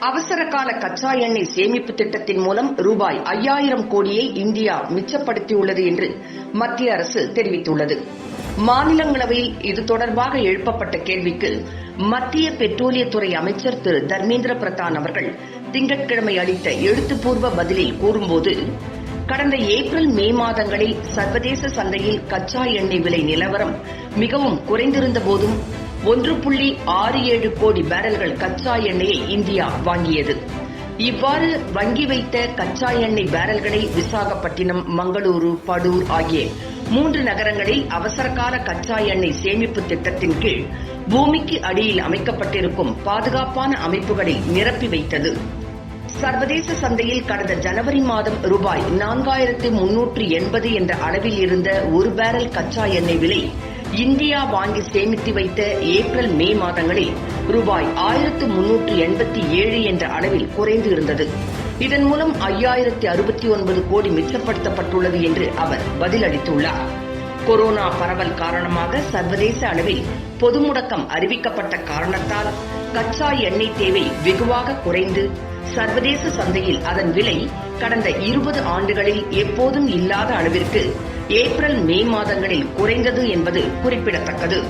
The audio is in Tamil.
அவசர கால கச்சா எண்ணெய் சேமிப்பு திட்டத்தின் மூலம் ரூபாய் ஐயாயிரம் கோடியை இந்தியா மிச்சப்படுத்தியுள்ளது என்று மத்திய அரசு தெரிவித்துள்ளது. மாநிலங்களவையில் இது தொடர்பாக எழுப்பப்பட்ட கேள்விக்கு மத்திய பெட்ரோலியத்துறை அமைச்சர் திரு தர்மேந்திர பிரதான் அவர்கள் திங்கட்கிழமை அளித்த எழுத்துப்பூர்வ பதிலில் கூறும்போது கடந்த ஏப்ரல் மே மாதங்களில் சர்வதேச சந்தையில் கச்சா எண்ணெய் விலை நிலவரம் மிகவும் குறைந்திருந்த போதும் ஒன்று புள்ளி ஆறு ஏழு கோடி பேரல்கள் கச்சா எண்ணெயை இந்தியா வாங்கியது. இவ்வாறு வங்கி வைத்த கச்சா எண்ணெய் பேரல்களை விசாகப்பட்டினம் மங்களூரு படூர் ஆகிய மூன்று நகரங்களில் அவசரகால கச்சா எண்ணெய் சேமிப்பு திட்டத்தின் கீழ் பூமிக்கு அடியில் அமைக்கப்பட்டிருக்கும் பாதுகாப்பான அமைப்புகளில் நிரப்பி வைத்தது. சர்வதேச சந்தையில் கடந்த ஜனவரி மாதம் ரூபாய் நான்காயிரத்து முன்னூற்று எண்பது என்ற அளவில் இருந்த ஒரு பேரல் கச்சா எண்ணெய் விலை இந்தியா வாங்கி சேமித்து வைத்த ஏப்ரல் மே மாதங்களில் ரூபாய் ஆயிரத்து முன்னூற்று எண்பத்தி ஏழு என்ற அளவில் குறைந்து இருந்தது. இதன் மூலம் ஐயாயிரத்தி அறுபத்தி ஒன்பது கோடி மிச்சப்படுத்தப்பட்டுள்ளது என்று அவர் பதிலளித்துள்ளார். கொரோனா பரவல் காரணமாக சர்வதேச அளவில் பொது முடக்கம் அறிவிக்கப்பட்ட காரணத்தால் கச்சா எண்ணெய் தேவை வெகுவாக குறைந்து சர்வதேச சந்தையில் அதன் விலை கடந்த இருபது ஆண்டுகளில் எப்போதும் இல்லாத அளவிற்கு ஏப்ரல் மே மாதங்களில் குறைந்தது என்பது குறிப்பிடத்தக்கது.